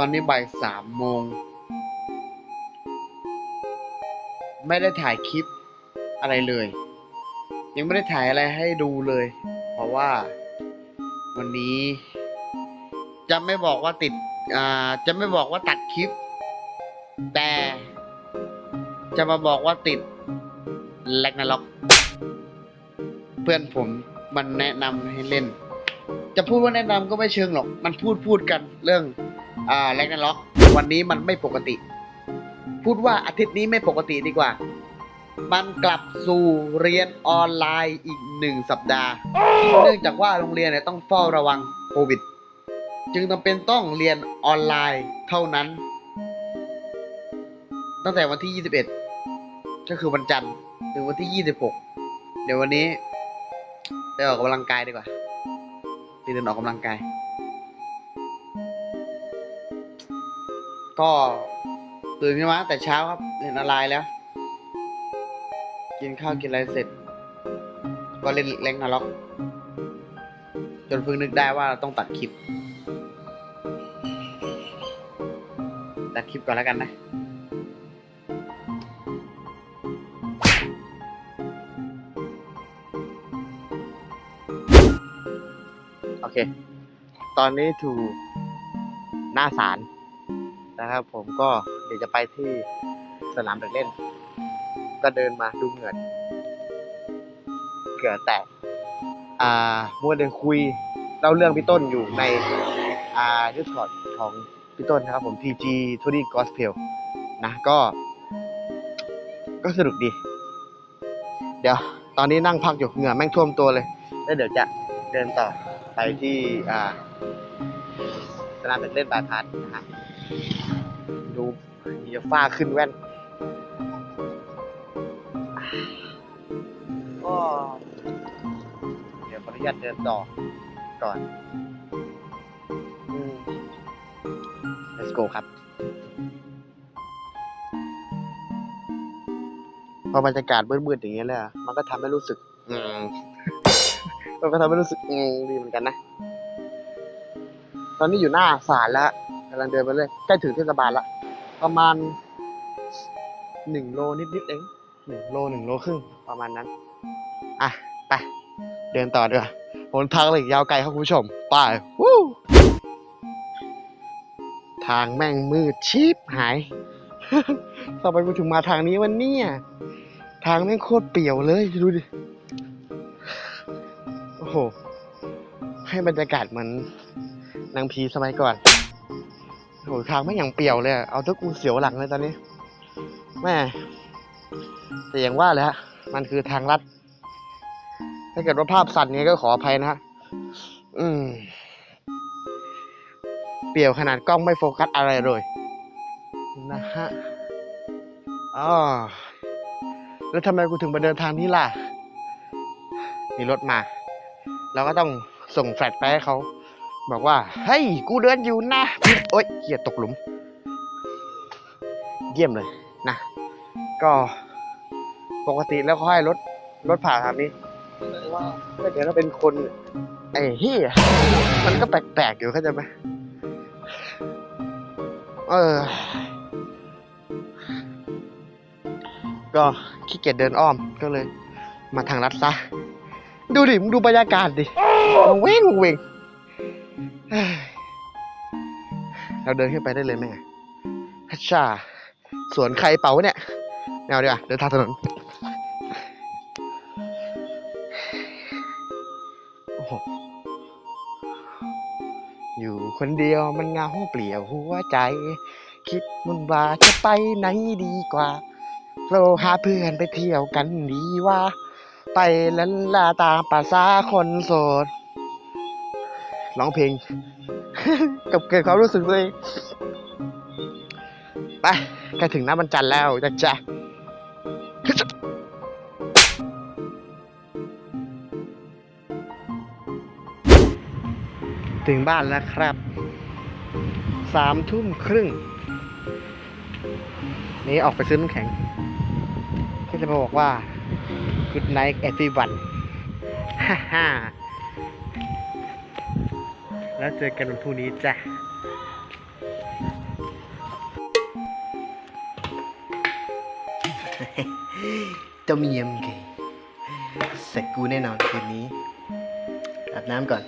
ตอนนี้บ่ายสามโมง ไม่ได้ถ่ายคลิปอะไรเลย ยังไม่ได้ถ่ายอะไรให้ดูเลย เพราะว่า วันนี้ จะไม่บอกว่าติด อ่า จะไม่บอกว่าตัดคลิป แต่ จะมาบอกว่าติดแลกนาล็อก เพื่อนผมมันแนะนำให้เล่นจะพูดว่าแนะนำก็ไม่เชิงหรอก มันพูดพูดกันเรื่อง อ่าแลกนาล็อก วันนี้มันไม่ปกติ พูดว่าอาทิตย์นี้ไม่ปกติดีกว่า มันกลับสู่เรียนออนไลน์อีกหนึ่งสัปดาห์ เนื่องจากว่าโรงเรียนเนี่ยต้องเฝ้าระวังโควิด จึงจำเป็นต้องเรียนออนไลน์เท่านั้น ตั้งแต่วันที่ 21 ก็คือวันจันทร์ถึงวันที่ 26 เดี๋ยววันนี้ไปออกกำลังกายดีกว่าไปเดินออกกำลังกาย ก็ตื่นขึ้นมาแต่เช้าครับเรียนออนไลน์แล้ว กินข้าวกินอะไรเสร็จ ก็เล่นเล่นนาล็อก จนเพิ่งนึกได้ว่าเราต้องตัดคลิป ตัดคลิปก่อนแล้วกันนะโอเค ตอนนี้ถูกหน้าศาล นะครับ ผมก็เดี๋ยวจะไปที่สนามเด็กเล่น ก็เดินมาดูเหงื่อเกือแตกอ่ามัวเดินคุยเล่าเรื่องพี่ต้นอยู่ในอ่าดิสคอร์ดของพี่ต้นนะครับ ผม TG 20 Gospel นะก็ ก็สนุกดี เดี๋ยว ตอนนี้นั่งพักอยู่เหงื่อแม่งท่วมตัวเลย แล้วเดี๋ยวจะเดินต่อไปที่อ่าสนามเด็กเล่นบาคาร์ดนะฮะ ดูมีจะฟ้าขึ้นแว่น ก็ เดี๋ยวขออนุญาตเดินต่อก่อน let's go ครับพอบรรยากาศมืดๆอย่างเงี้ยเลยมันก็ทำให้รู้สึก อืมมันก็ทำให้รู้สึกอืมดีเหมือนกันนะ ตอนนี้อยู่หน้าศาลแล้วำลังเดินไปเลยใกล้ถึงเทศบาลละ ประมาณหนึ่งโลนิดๆเองหนึ่งโลหนึ่งโลครึ่งประมาณนั้น อะ ไป เดินต่อดีกว่าหนทางเลยยาวไกลครับคุณผู้ชม ไปวู้ทางแม่งมืดชิบหายทำไมกูถึงมาทางนี้วันนี้ทางแม่งโคตรเปี่ยวเลย ดูดิ โอ้โห ให้บรรยากาศเหมือนนางพีสมัยก่อน โอ้โหทางไม่อย่างเปี่ยวเลยอะเอาตัวกูเสียวหลังเลยตอนนี้ แม่แต่อย่างว่าแหละมันคือทางลัด ถ้าเกิดว่าภาพสั่นนี้ก็ขออภัยนะฮะ อืม เปี่ยวขนาดกล้องไม่โฟกัสอะไรเลย นะฮะอ๋อแล้วทำไมกูถึงมาเดินทางนี้ล่ะ มีรถมา เราก็ต้องส่งแฟลชไปให้เขา บอกว่า เฮ้ย กูเดินอยู่นะโอ๊ยเกียดตกหลุม เยี่ยมเลยนะ ก็ปกติแล้วเขาให้รถรถผ่านทางนี้แต่ว่าถ้าเกิดเราเป็นคน ไอ้เฮียมันก็แปลกๆอยู่เข้าใจไหมเออ ก็ขี้เกียจเดินอ้อมก็เลย มาทางลัดซะ ดูดิ มึงดูบรรยากาศดิวงเวงวงเวง เราเดินขึ้นไปได้เลยไหมฮัชชา สวนใครเป่าเนี่ยแนวเดียวาเดินทางถนน โอ้โห อยู่คนเดียวมันเหงาเปลี่ยวหัวใจ คิดมันว่าจะไปไหนดีกว่าเราหาเพื่อนไปเที่ยวกันดีว่า ไปลันลาตามภาษาคนโสด ร้องเพลง กับเกิดความรู้สึกเลยไปใกล้ถึงหน้าบรรจันแล้วจ้ะจ้ะถึงบ้านแล้วครับ สามทุ่มครึ่ง นี่ออกไปซื้อน้ำแข็งก็จะมาบอกว่า Good night everyone ฮ่าฮ่า แล้วเจอกันวันพรุ่งนี้จ้ะต้มยำไก่สกูแน่นอนคืนนี้อาบน้ำก่อน